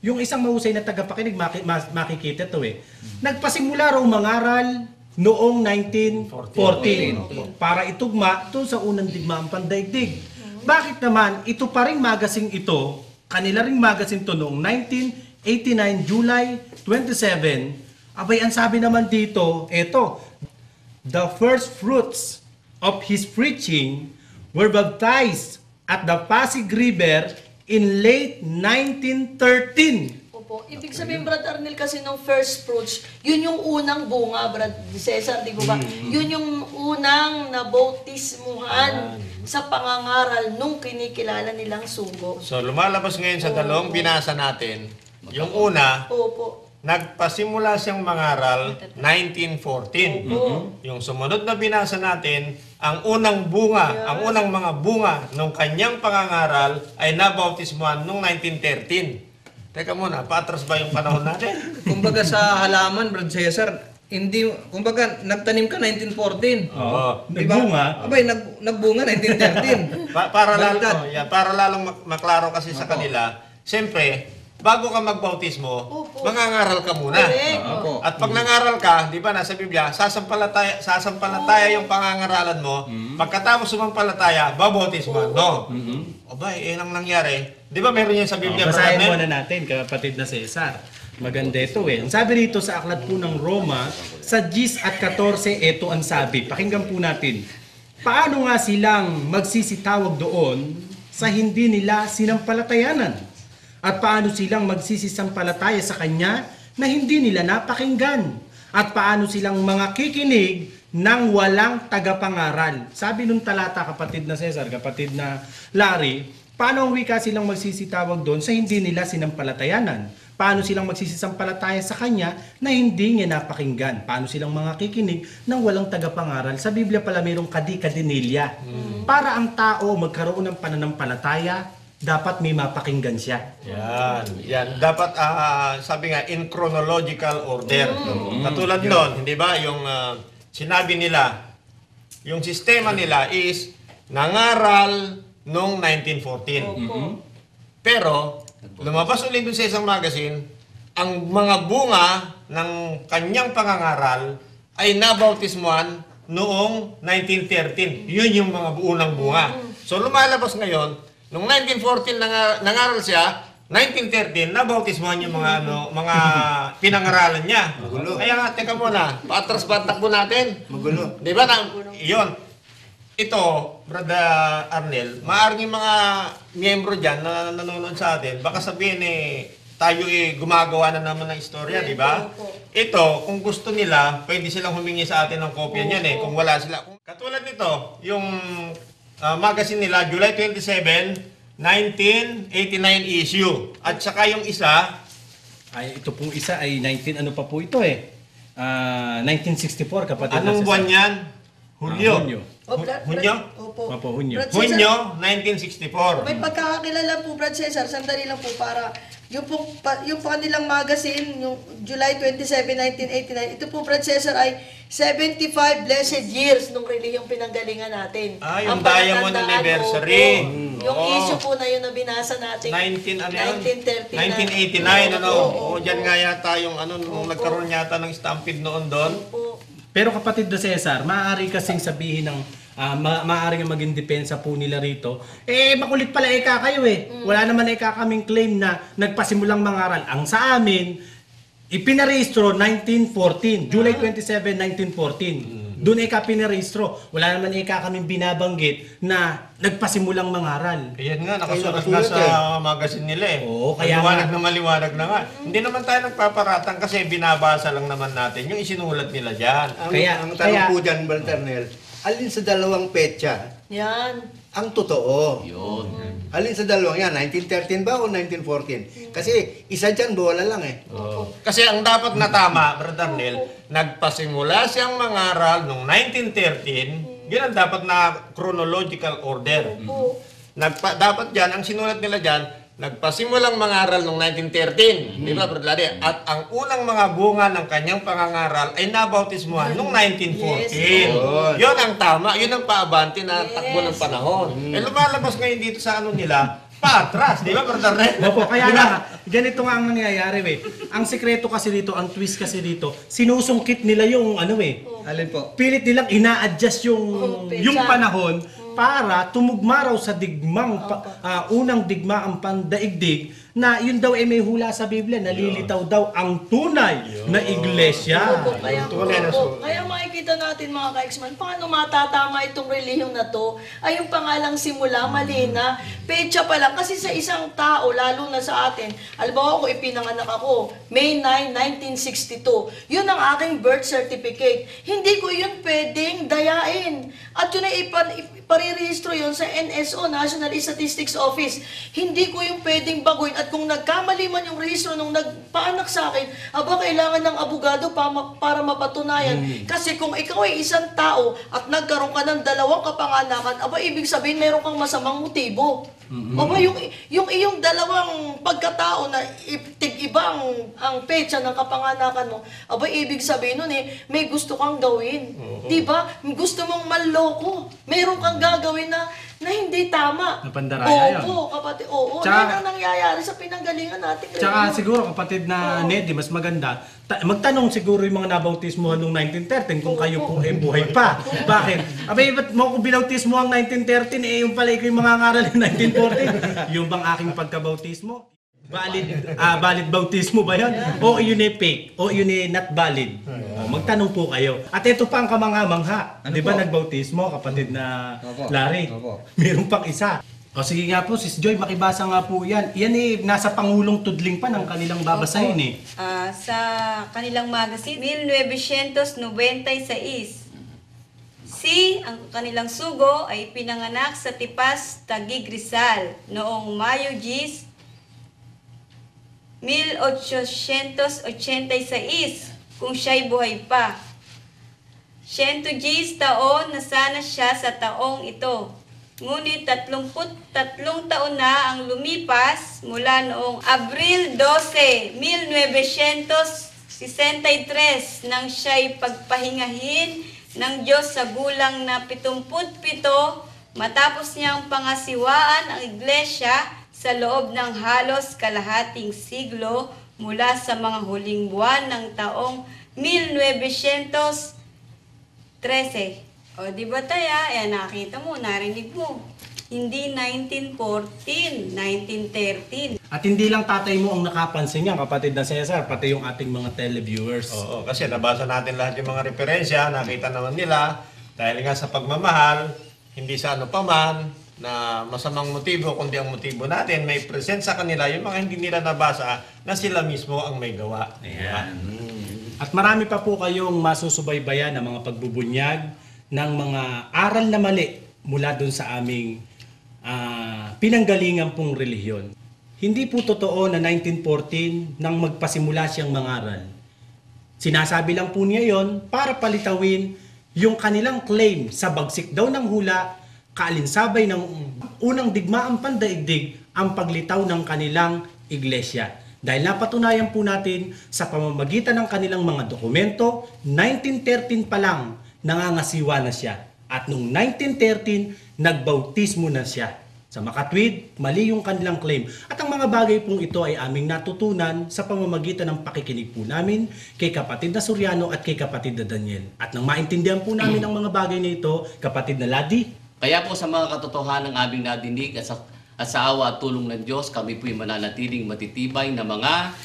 Yung isang mahusay na tagapakinig, maki, makikita to eh. Nagpasimula raw mangaral noong 1914 para itugma to sa unang digmaang pandaigdig. Bakit naman? Ito pa ring magazine ito, kanila ring magazine to noong 1989 July 27, abay ang sabi naman dito, eto, the first fruits of his preaching were baptized at the Pasig River in late 1913. Opo. Ibig sabihin, Brad Arnel, kasi nung first fruits, yun yung unang bunga, Brad Cesar, di ba ba? Yun yung unang nabautismuhan sa pangangaral nung kinikilala nilang sugo. So lumalabas ngayon sa dalawang binasa natin. Yung una, Opo. Nagpasimula siyang mangaral 1914. Yung sumunod na binasa natin, ang unang bunga, ang unang mga bunga ng kanyang pangangaral ay nabautismuhan noong 1913. Teka muna, paatras ba yung panahon natin? Kumbaga sa halaman, Brad Cesar, hindi, kumbaga, nagtanim ka 1914. Oo. Nagbunga. Abay, nag, nagbunga 1913. Pa- para lalo, oh, yan, para lalong mak- maklaro kasi sa kanila, siyempre, bago ka magbautismo, Opo. mangangaral ka muna. Correct. Opo. At pag nangaral ka, di ba nasa Biblia, sasampalataya, sasampalataya yung pangangaralan mo, pagkatapos sumampalataya, babautismo, no? Aba, eh, ang nangyari. Di ba meron yan sa Biblia? Basahin Brother? muna natin, kapatid na Cesar. Maganda ito eh. Ang sabi rito sa aklat po ng Roma, sa 10 at 14, ito ang sabi. Pakinggan po natin. Paano nga silang magsisitawag doon sa hindi nila sinampalatayanan? At paano silang magsisisampalataya sa Kanya na hindi nila napakinggan? At paano silang mga kikinig ng walang tagapangaral? Sabi nung talata, kapatid na Cesar, kapatid na Larry, paano ang wika silang magsisitawag doon sa hindi nila sinampalatayanan? Paano silang magsisisampalataya sa Kanya na hindi niya napakinggan? Paano silang mga kikinig ng walang tagapangaral? Sa Biblia pala mayroong kadi-kadinilya. Para ang tao magkaroon ng pananampalataya, dapat may mapakinggan siya. Yan, yan. Dapat, ah, sabi nga, in chronological order. Katulad nun, hindi ba, yung ah, sinabi nila, yung sistema nila is nangaral noong 1914. Opo. Pero, lumabas ulit dun sa isang magazine, ang mga bunga ng kanyang pangangaral ay nabautismuhan noong 1913. Yun yung mga unang bunga. So lumalabas ngayon, noong 1914 nang nangaral siya, 1913 nabautismuhan yung mga ano, mga pinangaralan niya. Magulo. Kaya nga, teka muna, paatras ba ang takbo natin? Magulo. Di ba? Na, yun. Ito, Brother Arnel, maaaring yung mga miyembro dyan na nanonood sa atin, baka sabihin eh, tayo eh, gumagawa na naman ng istorya, di ba? Ito, kung gusto nila, pwede silang humingi sa atin ng kopya niyan eh, kung wala sila. Kung- Katulad nito, yung ah, magazine nila, July 27, 1989 issue. At saka yung isa, Ay, ito pong isa ay 19, ano pa po ito eh? Ah, 1964, kapatid anong buwan yan? Hulyo. Ah, Hunyo. O, Brad, Hunyo? Opo. Opo, Hunyo. Brad Hunyo, 1964. May pagkakakilala po, Brad Cesar, sandali lang po para yung po, pa, yung po kanilang magazine, yung July 27, 1989, ito po, Brad Cesar, ay 75 blessed years nung reliyong pinanggalingan natin. Ah, yung Ang Diamond Anniversary. opo. Yung Oo. issue po na yun na binasa natin. 19 ano yun? 1939. 1989 ano. Oo, Oo, diyan nga yata yung ano nung Opo. nagkaroon yata ng stampede noon doon. Po. Pero kapatid na Cesar, maaari kasing sabihin ng ah, ma- maaari nga maging depensa po nila rito. Eh makulit pala eka kayo eh. Wala naman eka kaming claim na nagpasimulang mangaral. Ang sa amin ipinarehistro 1914, July 27, 1914. Doon eka pinarehistro. Wala naman eka kaming binabanggit na nagpasimulang mangaral. Ayan nga, nakasulat nga sa eh. magazine nila eh. Oo, kaya maliwanag nga. na maliwanag na nga. Hindi naman tayo nagpaparatang kasi binabasa lang naman natin yung isinulat nila dyan. Ang, Kaya- ang tanong kaya- po dyan, Balternel, alin sa dalawang petsa Yan. ang totoo? Yun. Alin sa dalawang yan? 1913 ba o 1914? Kasi isa dyan, bola lang eh. Kasi ang dapat na tama, Brother Neil, nagpasimula siyang mangaral noong 1913, yun ang dapat na chronological order. Nagpa, dapat dyan, ang sinulat nila dyan, nagpasimulang mangaral noong 1913. Di ba, Brother Ladi? At ang unang mga bunga ng kanyang pangangaral ay nabautismuhan noong 1914. Yes. Yun ang tama. Yun ang paabante na Yes. takbo ng panahon. Eh lumalabas ngayon dito sa ano nila, patras, di ba, Brother Nel? Opo, kaya nga, ganito nga ang nangyayari eh. Ang sekreto kasi dito, ang twist kasi dito, sinusungkit nila yung ano eh. Alin po? Pilit nilang ina-adjust yung Oh, yung panahon para tumugma raw sa digmang pa- ah, unang digma ang pandaigdig na yun daw ay may hula sa Biblia nalilitaw daw ang tunay na iglesia. Opo, kaya, Tunay na opo, so- kaya makikita natin mga ka-X-Man, paano matatama itong relihiyon na to? Ay yung pangalang simula, mali na. Pecha pa lang. Kasi sa isang tao, lalo na sa atin, halimbawa ako ipinanganak ako, May 9, 1962. Yun ang aking birth certificate. Hindi ko yun pwedeng dayain. At yun ay ipa, iparirehistro yun sa NSO, National Statistics Office. Hindi ko yung pwedeng baguhin. At kung nagkamali man yung rehistro nung nagpaanak sa akin, aba, kailangan ng abogado pa, para mapatunayan. Kasi kung ikaw ay isang tao at nagkaroon ka ng dalawang kapanganakan, aba, ibig sabihin meron kang masamang motibo. Aba, yung, yung iyong dalawang pagkatao na i- tig-iba ang, petsa ng kapanganakan mo, aba, ibig sabihin nun eh, may gusto kang gawin. Di ba? Gusto mong manloko. Meron kang gagawin na na hindi tama. Na pandaraya yun. Oo, kapatid. Oo, Tsaka- yan ang nangyayari sa pinanggalingan natin. Tsaka siguro kapatid na Nedy, mas maganda, ta- magtanong siguro yung mga nabautismo noong 1913 kung kayo po ay buhay pa. Bakit? Abay, ba't mo ko binautismo ang 1913 eh yung pala ikaw yung mga ngaral ng 1914? yung bang aking pagkabautismo? Valid, ah valid bautismo ba yan? O yun ay fake? O yun ay not valid? O, magtanong po kayo. At ito pa ang kamangha-mangha. Ano Di ba po? nagbautismo, kapatid na Opo. Larry? Opo. Meron pang isa. O sige nga po, Sis Joy, makibasa nga po yan. Yan eh, nasa Pangulong Tudling pa ng kanilang babasahin eh. Ah, sa kanilang magazine, 1996. Si, ang kanilang sugo ay pinanganak sa Tipas, Taguig, Rizal noong Mayo 10, 1886 kung siya'y buhay pa. 110 taon na sana siya sa taong ito. Ngunit 33 taon na ang lumipas mula noong Abril 12, 1963 nang siya'y pagpahingahin ng Diyos sa gulang na 77 matapos niyang pangasiwaan ang iglesia sa loob ng halos kalahating siglo mula sa mga huling buwan ng taong 1900 13. O, di ba taya? Ayan, nakita mo, narinig mo. Hindi 1914, 1913. At hindi lang tatay mo ang nakapansin niyan, kapatid na Cesar, pati yung ating mga televiewers. Oo, kasi nabasa natin lahat yung mga referensya, nakita naman nila, dahil nga sa pagmamahal, hindi sa ano pa man, na masamang motibo, kundi ang motibo natin, may present sa kanila yung mga hindi nila nabasa na sila mismo ang may gawa. Ayan. At marami pa po kayong masusubaybayan ng mga pagbubunyag ng mga aral na mali mula dun sa aming ah, pinanggalingan pong relihiyon. Hindi po totoo na 1914 nang magpasimula siyang mangaral. Sinasabi lang po niya yon para palitawin yung kanilang claim sa bagsik daw ng hula, kaalinsabay ng unang digmaang pandaigdig ang paglitaw ng kanilang iglesia. Dahil napatunayan po natin sa pamamagitan ng kanilang mga dokumento, 1913 pa lang nangangasiwa na siya. At noong 1913, nagbautismo na siya. Sa makatwid, mali yung kanilang claim. At ang mga bagay pong ito ay aming natutunan sa pamamagitan ng pakikinig po namin kay kapatid na Suryano at kay kapatid na Daniel. At nang maintindihan po namin ang mga bagay na ito, kapatid na Ladi, Kaya po sa mga katotohanan ng aming nadinig at sa, at awa at tulong ng Diyos, kami po'y mananatiling matitibay na mga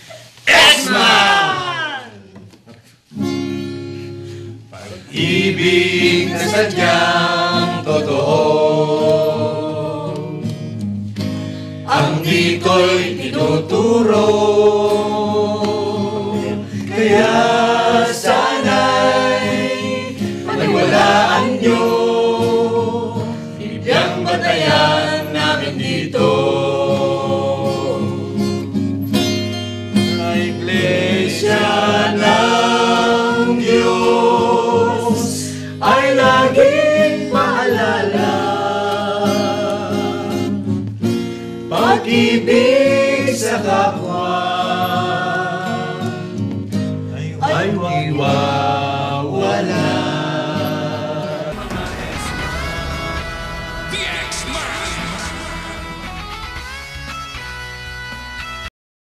Ibig na sadyang totoo. Ang di ko'y tinuturo pag-ibig sa kapwa ay huwag iwan.